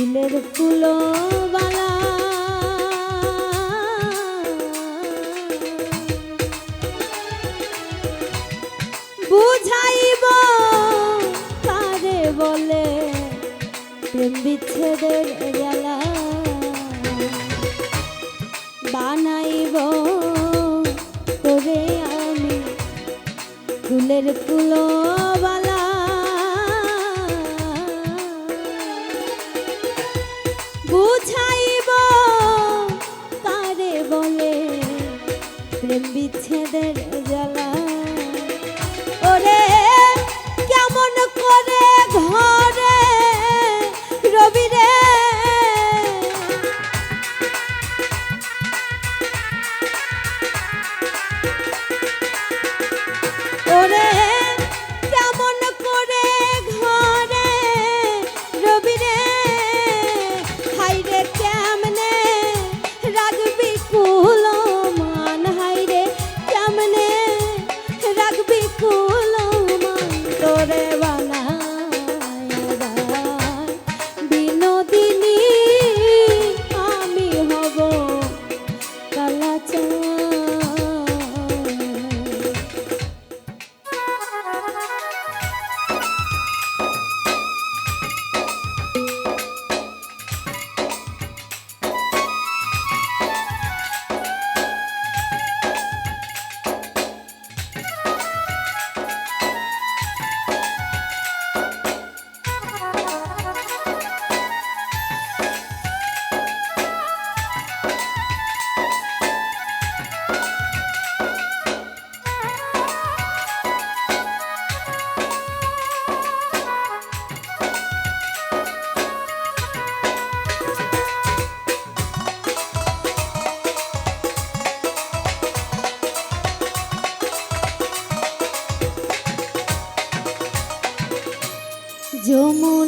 দিনের ফুলো বালা। বুঝাইব পারে বলে প্রেম বিচ্ছেদের গেলা বানাইব তোরে আমি ফুলের ফুলো বালা।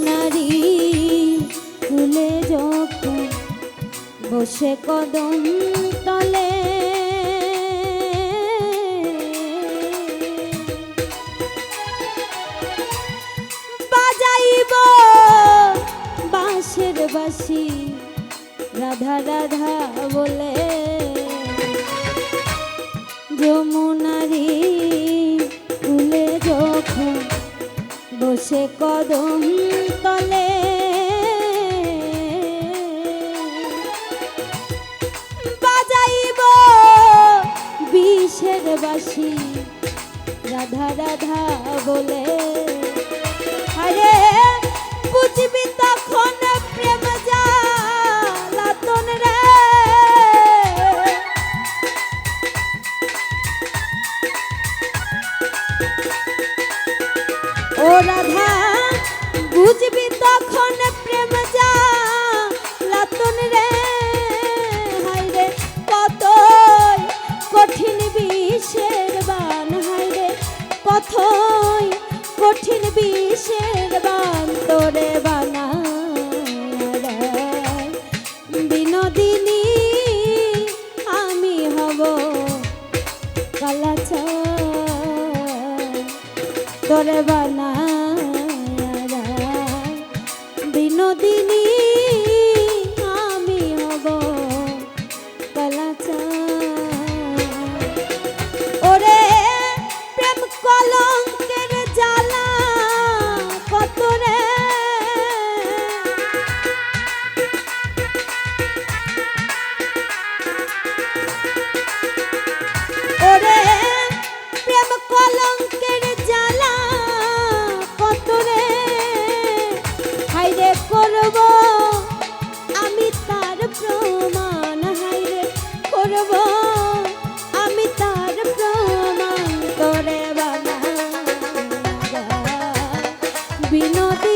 সোনারি ফুলে যখন বসে কদম তলে। বাজাইব বাঁশের বাসি রাধা রাধা বলে। যমুনারী আছে কদম তলে। বাজাইব বিষের বাসি রাধা রাধা বলে। আরে বুঝবি তখন বিষের বান তোরে বানা বিনোদিনী, আমি হব কালাচ। তোরে বানা বিনোদিনী, আমি হব কালাচা। ওরে প্রেম কলা